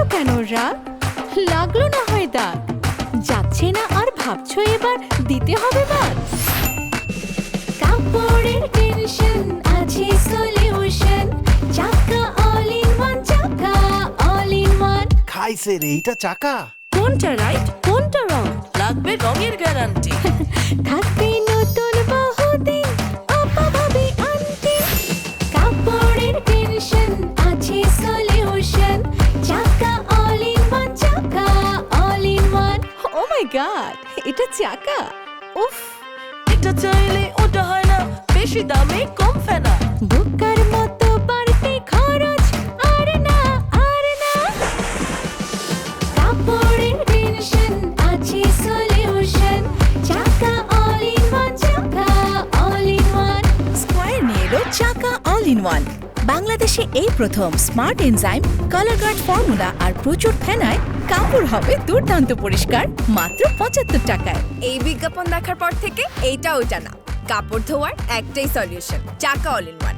করছ কেন রাগ লাগল না হয় দাগ। যাচ্ছে না আর ভাবছ এবার দিতে হবে বাদ। কাপড়ের টেনশন আছে solution Chaka all in one Chaka all in one খাইছে রে এইটা চাকা? কোনটা রাইট কোনটা রং লাগবে রঙের গ্যারান্টি মাই গড এটা চাকা? উফ। এটা চাইলে ওটা হয় না বেশি দামে কম ফেনা। বোকার মতো বাড়তি খরচ আর না আর না। কাপড়ের টেনশন আছে solution Chaka all in one Chaka all in one Square নিয়ে চাকা অল ইন ওয়ান বাংলাদেশে এই প্রথম smart enzyme colour guard formula আর প্রচুর ফেনায় কাপড় হবে দুর্দান্ত পরিষ্কার, মাত্র পঁচাত্তর টাকায়। এই বিজ্ঞাপন দেখার পর থেকে এইটা জানা, কাপড় ধোয়ার একটাই solution Chaka all in one